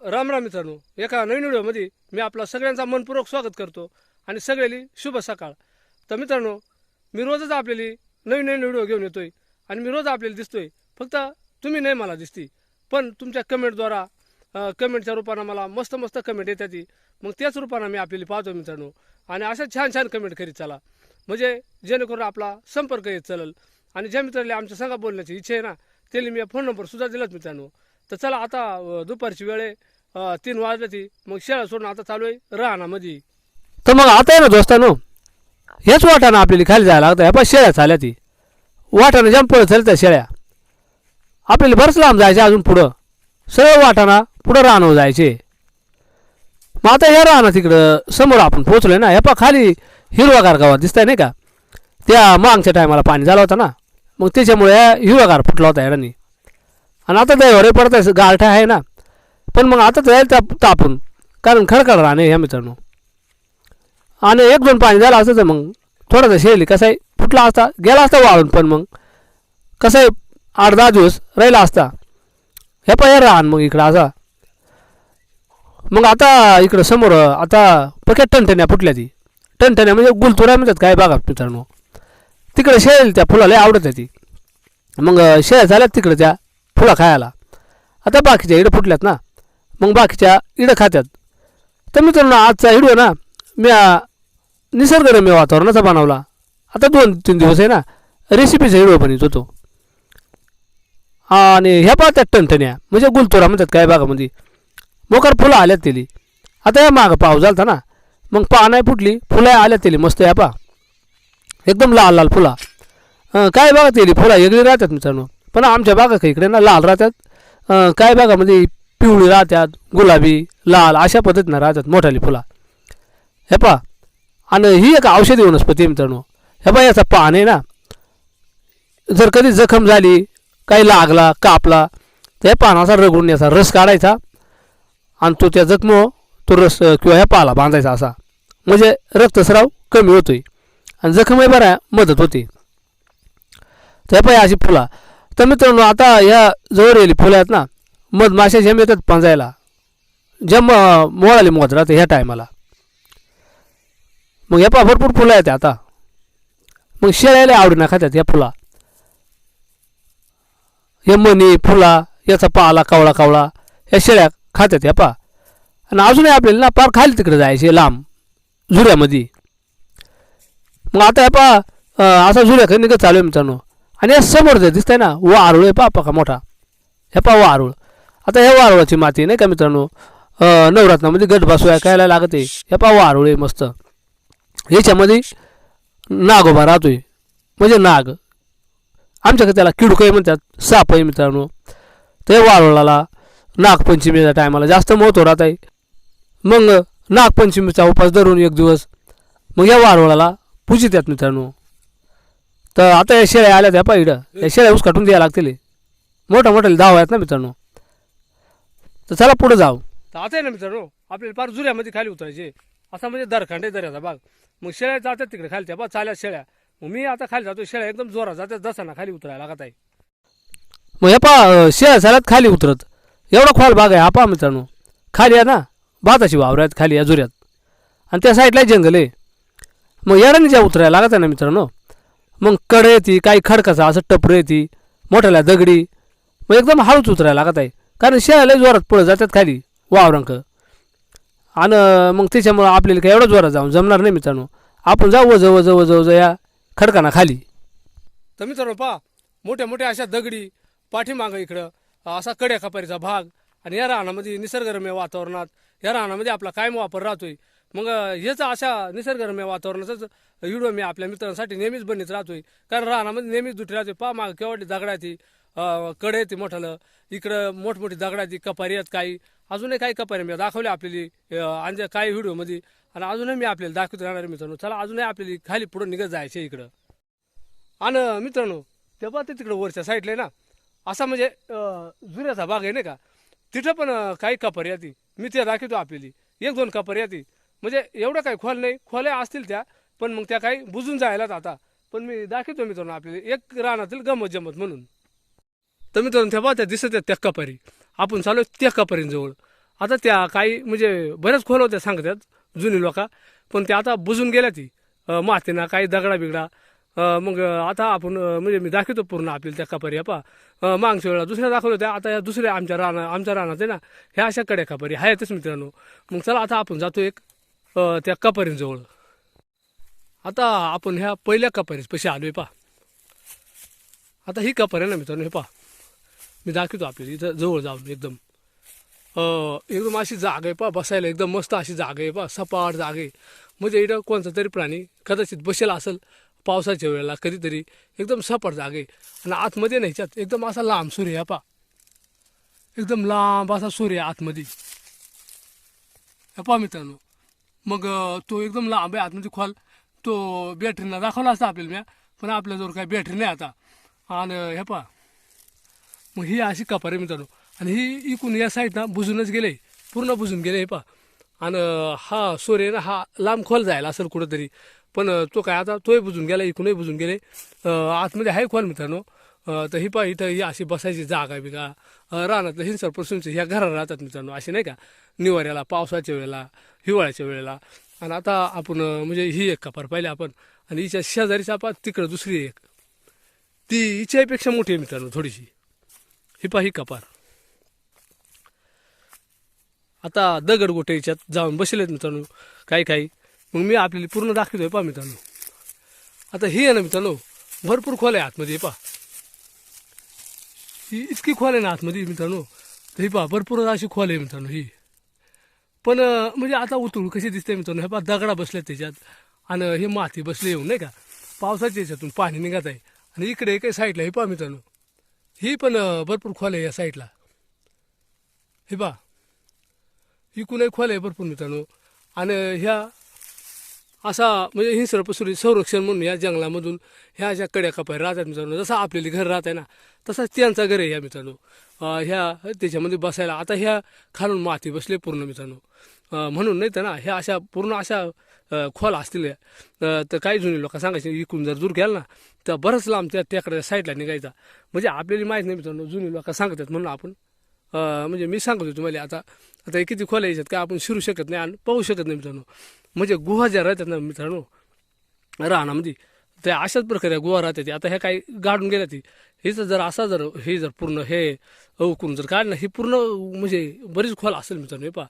राम राम मित्रांनो एका नवीन व्हिडिओमध्ये मी आपला सगळ्यांचा मनपूर्वक स्वागत करतो आणि सगळ्याली शुभ सकाळ. तर मित्रांनो मी रोजच आपल्याली नवीन नवीन व्हिडिओ घेऊन येतोय आणि मी रोज आपल्याला दिसतोय. फक्त तुम्ही नाही मला दिसती पण तुमच्या कमेंटद्वारा कमेंटच्या रूपानं मला मस्त मस्त कमेंट येतात ती. मग त्याच रूपानं मी आपल्याला पाहतो मित्रांनो. आणि अशा छान छान कमेंट करीत चला. म्हणजे जेणेकरून आपला संपर्क येत चालेल. आणि ज्या मित्राला आमच्या संघा बोलण्याची इच्छा आहे ना त्याला मी फोन नंबरसुद्धा दिलात दिलाच मित्रांनो. तर चला आता दुपारची वेळ आहे. तीन वाजले ती. मग शेळा सोडून आता चालू आहे. राहण्यामध्ये तर मग आता आहे ना दोस्तानो हेच वाटाणं आपल्याला खाली जायला लागतं. ह्या पण शेळ्या चाल्या ती. वाटानं जंपळ पळत चालत्या शेळ्या. आपल्याला बरंच लांब जायचे अजून पुढं. सरळ वाटाणा पुढं राहणं जायचे. मग आता हे राहणं तिकडं समोर आपण पोहोचलोय ना. ह्या पा खाली हिरवागार गावात दिसतंय नाही का? त्या मागच्या टायमाला पाणी झालं होतं ना. मग त्याच्यामुळे हिरवागार फुटला होता याडानी आणि आता दैवारे पडत आहे गारठा आहे ना. पण मग आता तर जाईल ताप तापून. कारण खडखड राहणे ह्या मित्रांनो. आणि एक दोन पाणी झालं असतं तर मग थोडंसं शेली कसं आहे फुटला असता गेला असता वाळून पण मग. कसं आहे आठ दहा दिवस राहिला असता. हे पाहिजे राहण मग इकडं असा. मग आता इकडं समोर आता पकेट टणटण्या फुटल्या ती. टणटण्या म्हणजे गुलतुऱ्या म्हणतात काय बघा मित्रांनो. तिकडे शेळेल त्या फुलाला आवडत आहे ती. मग शेळ्या झाल्यात तिकडे त्या. फुला खायला. आता बाकीच्या इडं फुटल्यात ना. मग बाकीच्या इडं खात्यात. तर मित्रांनो आजचा व्हिडिओ ना मी निसर्गरम्य वातावरणाचा बनवला. आता दोन तीन दिवस आहे ना रेसिपीचा व्हिडिओ बनवत होतो. आणि ह्या पाहत्यात टणटण्या. म्हणजे गुलतोरा म्हणतात काय बागामध्ये मोकार फुलं आल्यात तेली. आता या मागं पाऊस झालता ना मग पा नाही फुटली फुलं आल्यात तेली. मस्त या पा. एकदम लाल लाल फुला. काय बघा तेली फुला वेगळी राहतात मित्रांनो. पण आमच्या बागा इकडे ना लाल राहतात. काय बागामध्ये म्हणजे पिवळी राहतात गुलाबी लाल अशा पद्धतीनं राहतात मोठाली फुला. हे पा आणि ही एक औषधी वनस्पती मित्रांनो. हे पा याचा पान आहे ना. जर कधी जखम झाली काही लागला कापला तर पानाचा रगडून याचा रस काढायचा. आणि तो त्या जखम तो रस किंवा ह्या पाला बांधायचा असा. म्हणजे रक्तस्राव कमी होतोय. आणि जखमही बऱ्या मदत होते. तर पाय अशी फुला. तर मित्रांनो आता या जवळ येईल फुलं आहेत ना मधमाशा जेम येतात पंजायला. जेम मोळाली मोत राहते ह्या टायमाला. मग ह्या पा भरपूर फुलं आहेत आता. मग शेळ्याला आवडीना खात्यात या फुला. हे मणी फुला याचा पाला कावळा कावळा या शेळ्या खात्यात या पा. आणि अजूनही आपल्याला ना पार खाली तिकडे जायचे लांब झुऱ्यामध्ये. मग आता या पा असा झुऱ्या काही निघत चालू आहे मित्रांनो. आणि या समोर जे दिसतंय ना वारुळ आहे पा का मोठा. हे पा वारुळ. आता ह्या वारुळाची माती नाही का मित्रांनो? अं, नवरात्रामध्ये बसू आहे खायला लागते. हे पा वारुळ आहे मस्त. ह्याच्यामध्ये नागोबा राहतोय. म्हणजे नाग. आमच्याकडे त्याला किडूकही म्हणतात साप आहे मित्रांनो. ते वारुळाला नागपंचमीच्या टायमाला जास्त महत्त्व राहत आहे. मग नागपंचमीचा उपास धरून एक दिवस मग या वारुळाला पूजितात मित्रांनो. तर आता या शेळ्या आल्या त्या पाहिडं या शेळ्या उसकाटून द्यायला लागतील. मोठ्या मोठ्या धाव आहेत ना मित्रांनो. तर चला पुढे जाऊ. तर आता आहे ना मित्रांनो आपल्याला फार जुऱ्यामध्ये खाली उतरायचे. असा म्हणजे दरखंड आहे दर्याचा भाग. मग शेळ्या जातात तिकडे खाली त्या बा चाल्या शेळ्या. मग मी आता खाली जातो शेळ्या एकदम जोरात जातात जसा खाली उतरायला लागत आहे. मग हे पा शेळ्या चालत खाली उतरत. एवढा खोल भाग आहे हा पहा मित्रांनो. खाली आहे ना? भाताची वावर आहेत खाली या जुऱ्यात. आणि त्या साईडला जंगल आहे. मग येडाने ज्या उतरायला लागत आहे ना मित्रांनो मग कड येते काही खडकाचा असं टपरं येते मोठ्याला दगडी. मग एकदम हळूच उतरायला लागत आहे. कारण शेळ्याला जोरात पळत जातात खाली वावरांक. आणि मग त्याच्यामुळं आपल्याला काय एवढं जोरात जाऊन जमणार नाही मित्रांनो. आपण जाऊ वज वज वज वज या खडकाना खाली. तर मित्रांनो पहा मोठ्या मोठ्या अशा दगडी पाठीमागं इकडं असा कड्या कपारीचा भाग. आणि या रानामध्ये निसर्गरम्य वातावरणात या रानामध्ये आपला कायम वापर राहतोय. मग हेच अशा निसर्गरम्य वातावरणाचाच व्हिडिओ मी आपल्या मित्रांसाठी नेहमीच बनत राहतोय. कारण रानामध्ये नेहमीच दुटी राहतोय पहा माग केवढी दगडाची कडे येते मोठालं. इकडं मोठमोठी दगडाची कपारी आहेत काही. अजूनही काही कपारी मी दाखवली आपल्याला. आणि काही व्हिडिओमध्ये. आणि अजूनही मी आपल्याला दाखवत राहणार आहे मित्रांनो. चला अजूनही आपल्याला खाली पुढं निघत जायचं इकडं. आणि मित्रांनो तेव्हा ते तिकडं वरच्या साईडला आहे ना असा म्हणजे जुन्याचा भाग आहे नाही का? तिथं पण काही कपारी येते मी ते दाखवतो आपल्याली. एक दोन कपारी येते म्हणजे एवढं काही खोल नाही. खोल्या असतील त्या पण मग त्या काही बुजून जायलाच आता. पण मी दाखवतो मित्रांनो आपल्याला एक रानातील गमत जमत म्हणून. तर मित्रांनो त्या त्या दिसत आहेत त्या कपारी आपण चालू त्या कपारींजवळ आता त्या काही म्हणजे बऱ्याच खोल होत्या सांगतात जुनी लोका. पण त्या आता बुजून गेल्या ती. मातीना काही दगडा बिगडा मग आता आपण म्हणजे मी दाखवतो पूर्ण आपल्याला त्या कपारी पा. मागच्या वेळेला दुसऱ्या दाखवल्या होत्या आता या दुसऱ्या आमच्या राना आमच्या रानात आहे ना ह्या अशा कड्या कपारी आहेतच मित्रांनो. मग चला आता आपण जातो एक त्या कपारींजवळ. आता आपण ह्या पहिल्या कपारीस पैसे आलोय पा आता ही कपारी आहे ना मित्रांनो हे पा मी दाखवतो आपल्याला इथं जवळ जाऊन एकदम. एकदम अशी जागा आहे पा बसायला एकदम मस्त अशी जागा आहे पा सपाट जागा आहे. म्हणजे इथं कोणता तरी प्राणी कदाचित बसेल असेल पावसाच्या वेळेला कधीतरी एकदम सपाट जागा आहे. आणि आतमध्ये नाही ह्याच्यात एकदम असा लांब सूर्य आहे पा एकदम लांब असा सूर्य आहे आतमध्ये. पा पहा मित्रांनो मग तो एकदम लांब आहे आतमध्ये खोल. तो बॅटरीला दाखवला असता आपल्याला म्या पण आपल्याजवळ काही बॅटरी नाही आता. आणि हे पहा. मग ही अशी कपारी मित्रांनो. आणि ही इकून या साईडनं बुजूनच गेले. पूर्ण बुजून गेले हे पहा. आणि हा सोरे ना हा लांब खोल जायला असेल कुठंतरी. पण तो काय आता तोही बुजून गेला इकूनही बुजून गेले. आतमध्ये आहे खोल मित्रांनो. तर ही पहा इथं ही अशी बसायची जागा बिगा अं, रानातलं हिंसर पसूनचे ह्या घरात राहतात मित्रांनो अशी नाही का? निवाऱ्याला पावसाच्या वेळेला हिवाळ्याच्या वेळेला. आणि आता आपण म्हणजे ही एक कपार पाहिली आपण. आणि हिच्या शेजारीचा आपण तिकडं दुसरी एक. ती हिच्यापेक्षा मोठी आहे मित्रांनो थोडीशी. ही पहा ही कपार. आता दगड गोटे हिच्यात जाऊन बसलेत मित्रांनो काही काही. मग मी आपल्याला पूर्ण दाखवतोय पहा मित्रांनो. आता ही आहे ना मित्रांनो भरपूर खोल आहे आतमध्ये हे पहा. ही इतकी खोल आहे ना आतमध्ये मित्रांनो. तर ही पहा भरपूर अशी खोल आहे मित्रांनो ही. पण म्हणजे आता उतरू कशी दिसते मित्रांनो? हे पहा दगडा बसल्या त्याच्यात. आणि हे माती बसले येऊन नाही का? पावसाच्या याच्यातून पाणी निघत आहे. आणि इकडे काही साईडला हे पहा मित्रांनो. ही पण भरपूर खोल आहे या साईडला. हे पहा. इकूनही खोल आहे भरपूर मित्रांनो. आणि ह्या असा म्हणजे हिंसरपसुरी संरक्षण म्हणून या जंगलामधून ह्या ज्या कड्या कपाय राहतात मित्रांनो जसं आपल्याला घर राहत आहे ना तसाच त्यांचा घर आहे ह्या मित्रांनो ह्या त्याच्यामध्ये बसायला आता ह्या खालून माती बसले पूर्ण मित्रांनो. म्हणून नाही तर ना ह्या अशा पूर्ण अशा खोल असतील या. तर काही जुनी लोक सांगायचे इकून जर दूर गेला ना तर बरंच लांब त्या टेकड्या साईडला निघायचा. म्हणजे आपल्याला माहीत नाही मित्रांनो जुनी लोक सांगतात म्हणून आपण म्हणजे मी सांगत होतो तुम्हाला आता. आता हे किती खोल्या याच्यात काय आपण शिरू शकत नाही आणि पाहू शकत नाही मित्रांनो. म्हणजे गुहा ज्या राहतात ना मित्रांनो रानामध्ये म्हणजे त्या अशाच प्रकारे गुहा राहतात. आता ह्या काही गाडून गेल्या ती. हिचं जर असा जर हे जर पूर्ण हे अवकून जर काढलं ही पूर्ण म्हणजे बरीच खोल असेल मित्रांनो हे पहा.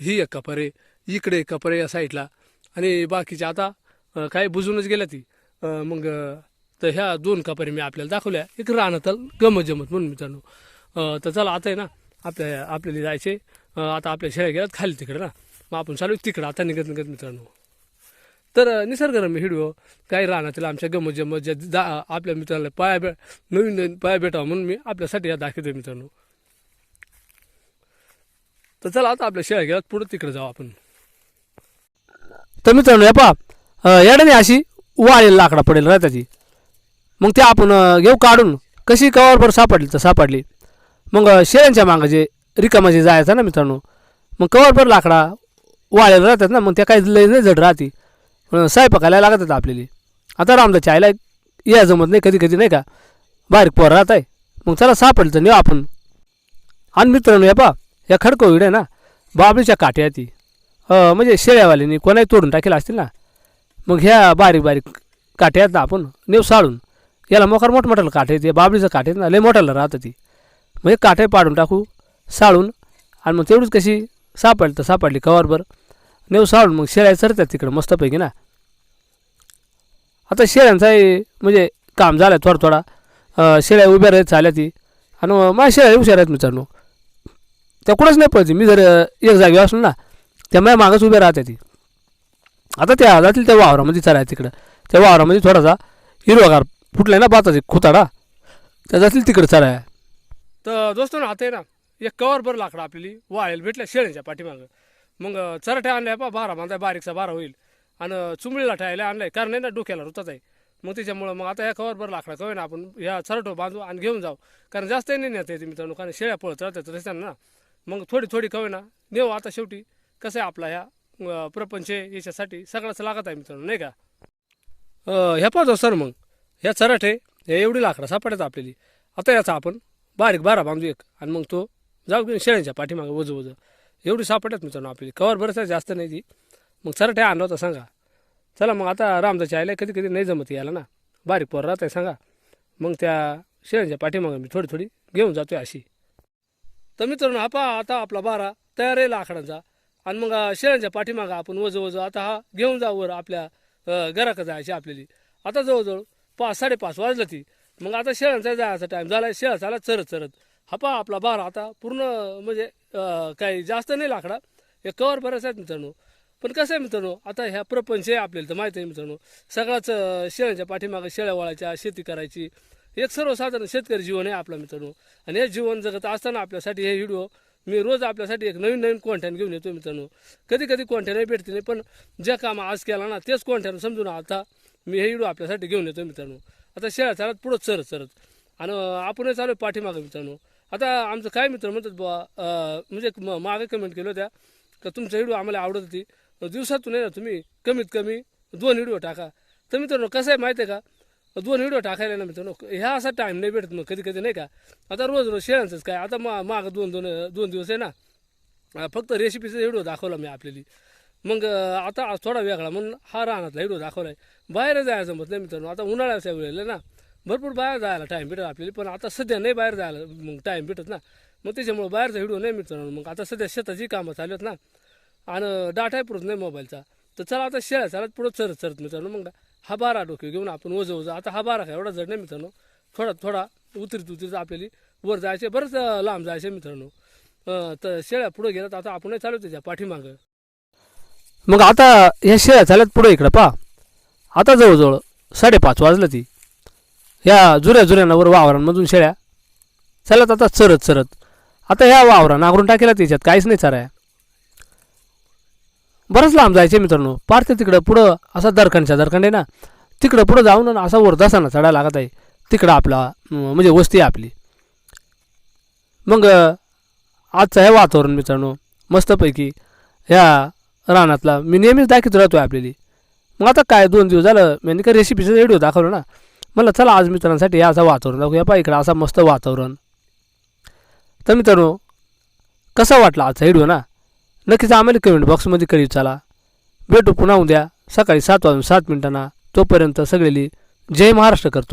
ही एक कपारे इकडे एक कपारे या साईडला. आणि बाकीच्या आता काही बुजूनच गेल्या ती. मग तर ह्या दोन कपारी मी आपल्याला दाखवल्या. एक राहणं गमत जमत म्हणून मित्रांनो. तर चला आता आहे ना आपल्या आपल्याला जायचे आता आपल्या शेळ्या गेल्यात खाली तिकडे ना. मग आपण चालू तिकडं. आता निघत निघत मित्रांनो. तर निसर्गरम्य व्हिडिओ काही राहण्यातील आमच्या गमत जमत ज्या दा आपल्या मित्रांना पाया बे नवीन नवीन पाया भेटावं म्हणून मी आपल्यासाठी या दाखवतोय मित्रांनो. तर चला आता आपल्या शेळ्या गेल्यात. पुढं तिकडे जाऊ आपण. तर मित्रांनो या पहा. याड्याने अशी वाळेल लाकडा पडेल राहत्याची मग ते आपण घेऊ काढून. कशी कवरभर सापडली तर सापडली. मग शेळ्यांच्या मागं जे रिकामा जे जायचं ना मित्रांनो मग कवरभर लाकडा वाळेल राहतात ना मग त्या काही लय नाही जड राहते. पण लागत लागतात आपल्याला. आता रामदाच्या आईला या जमत नाही कधी कधी नाही का? बारीक पोर राहत आहे मग चला सापडलं तर नेऊ आपण. आणि मित्रांनो या पा या खडको विड आहे ना बाबळीच्या काठ्या ती. म्हणजे शेळ्यावाल्यानी कोणाही तोडून टाकेला असतील ना मग ह्या बारीक बारीक काठ्या आहेत ना आपण नेऊ साळून याला मोकार मोठमोठ्याला काठे ते बाबळीचं काठे ना लय मोठ्याला राहतं ती. मग हे काठे पाडून टाकू साळून आणि मग तेवढीच कशी सापडली तर सापडली कवरभर. नेऊ साळून मग शेळ्या चरतात तिकडं मस्तपैकी ना. आता शेळ्यांचाही म्हणजे काम झालं थोडा थोडा. शेळ्या उभ्या राहत झाल्या ती. आणि मग माझ्या शेळ्या हुशार आहेत मित्रांनो. त्या कुठंच नाही पळते मी जर एक जागी असलो ना त्या माझ्या मागच उभ्या राहते ती. आता त्या जातील त्या वावरामध्ये चालाय तिकडं. त्या वावरामध्ये थोडासा हिरवागार फुटलाय ना बाताची खुताडा. त्या जातील तिकडं चालाय तर दोस्तो ना आता आहे ना एक कवर बरं लाकडं आपली वाळेल भेटल्या शेळ्यांच्या पाठीमागं. मग चरठ्या आणल्या पा बारा म्हणताय बारीकचा बारा होईल. आणि चुंबळीला ठेवायला आणलाय. कारण आहे ना डोक्याला रुतात आहे. मग त्याच्यामुळं मग आता ह्या कवर बरं लाकडा कवे ना आपण ह्या चरटो बांधू आणि घेऊन जाऊ. कारण जास्त नाही नेता येते मित्रांनो कारण शेळ्या पळत राहतात रस्त्यानं ना. मग थोडी थोडी कवे ना नेऊ आता शेवटी. कसं आहे आपला ह्या प्रपंच याच्यासाठी सगळंच लागत आहे मित्रांनो नाही का? ह्या पाहतो सर मग. ह्या चराठे ह्या हे एवढी लाकडं सापडतात आपल्याली. आता याचा आपण बारीक बारा बांधू एक. आणि मग तो जाऊ घेऊन शेळ्यांच्या पाठीमागं वजू वजू. एवढी सापडतात मित्रांनो आपली. कवर बरंच जास्त नाही ती. मग सरट्या आणलं होतं सांगा. चला मग आता रामदाच्या यायला कधी कधी नाही जमत यायला ना. बारीक पोर राहत आहे सांगा. मग त्या शेळ्यांच्या पाठीमागं मी थोडी थोडी घेऊन जातोय अशी. तर मित्रांनो हा पहा आता आपला बारा तयार आहे लाकडांचा. आणि मग शेळ्यांच्या पाठीमागं आपण वज वज आता हा घेऊन जा वर आपल्या अं, घराकडे जायची आपल्याली. आता जवळजवळ पाच साडेपाच वाजलं ती. मग आता शेळ्यांचा जायचा टाईम झाला शेळ झाला चरत चरत. हा पहा आपला बार आता पूर्ण म्हणजे काही जास्त नाही लाकडा. हे कवर बरेच आहेत मित्रांनो. पण कसं आहे मित्रांनो आता ह्या प्रपंच आहे आपल्याला तर माहीत आहे मित्रांनो. सगळाच शेळ्यांच्या पाठीमागं शेळ्या वळायच्या शेती करायची. एक सर्वसाधारण शेतकरी जीवन आहे आपलं मित्रांनो. आणि हे जीवन जगत असताना आपल्यासाठी हे व्हिडिओ मी रोज आपल्यासाठी एक नवीन नवीन कॉन्टॅक्ट घेऊन येतो मित्रांनो. कधी कधी कॉन्टॅक्ट भेटते नाही पण जे काम आज केला ना तेच कॉन्टॅक्ट समजून आता मी हे व्हिडिओ आपल्यासाठी घेऊन येतो मित्रांनो. आता शेळ्या चालत पुढं चरत चरत आणि आपणही चालू आहे पाठीमागं मित्रांनो. आता आमचं काय मित्र म्हणतात बुवा म्हणजे म- मागे कमेंट केलं होत्या का तुमचा व्हिडिओ आम्हाला आवडत होती. दिवसातून आहे ना तुम्ही कमीत कमी दोन व्हिडिओ टाका. तर मित्रांनो कसं आहे माहिती आहे का? दोन व्हिडिओ टाकायला ना मित्रांनो ह्या असा टाईम नाही भेटत मग कधी कधी नाही का? आता रोज रोज शेळ्यांचंच काय? आता मा मागं दोन दोन दोन दिवस आहे ना. फक्त रेसिपीचा व्हिडिओ दाखवला मी आपल्याली. मग आता थोडा वेगळा. म्हणून हा रानातला व्हिडिओ दाखवला आहे बाहेर जायचं म्हटलं नाही मित्रांनो. आता उन्हाळ्याच्या वेळेला ना. भरपूर बाहेर जायला टाईम भेटत आपल्याला. पण आता सध्या नाही बाहेर जायला मग टाईम भेटत ना. मग त्याच्यामुळे बाहेरचा व्हिडिओ नाही मित्रांनो. मग आता सध्या शेताची कामं चालू आहेत ना. आणि डाटाही पुरत नाही मोबाईलचा. तर चला आता शेळ्या चालत पुढं चरत चरत मित्रांनो. मग हा बारा डोके घेऊन आपण ओझं ओझं आता हा बारा काय? एवढा जड नाही मित्रांनो. थोडा थोडा उतरीत उतरीत आपल्याला वर जायचे बरंच लांब जायचे मित्रांनो. तर शेळ्या पुढं गेल्यात. आता आपणही चालू त्याच्या पाठीमागं. मग आता ह्या शेळ्या झाल्यात पुढे इकडं पा आता जवळजवळ साडेपाच वाजलं ती. ह्या जुऱ्या जुऱ्यांवर वावरांमधून शेळ्या. चालत आता चरत चरत. आता ह्या वावरा नागरून टाकेला त्याच्यात काहीच नाही चाराय. बरंच लांब जायचे मित्रांनो. पार ते तिकडं पुढं असा दरखंडच्या दरखंड आहे ना. तिकडं पुढं जाऊन असा वर दसाना चढायला लागत आहे. तिकडं आपला म्हणजे वस्ती आहे आपली. मग आजचं हे वातावरण मित्रांनो मस्तपैकी. ह्या रानातला. मी नेहमीच दाखवत राहतो आहे आपल्याला. मग आता काय दोन दिवस झालं मी का रेसिपीचं व्हिडिओ दाखवलं ना. मला चला आज मित्रांसाठी असं वातावरण दाखवूया पा इकडं असा मस्त वातावरण. तर मित्रांनो कसा वाटला आजचा व्हिडिओ ना? नक्कीच आम्हाला कमेंट बॉक्समध्ये कळी चला. भेटू पुन्हा उद्या सकाळी सात वाजून सात मिनिटांना. तोपर्यंत सगळेली जय महाराष्ट्र करतो.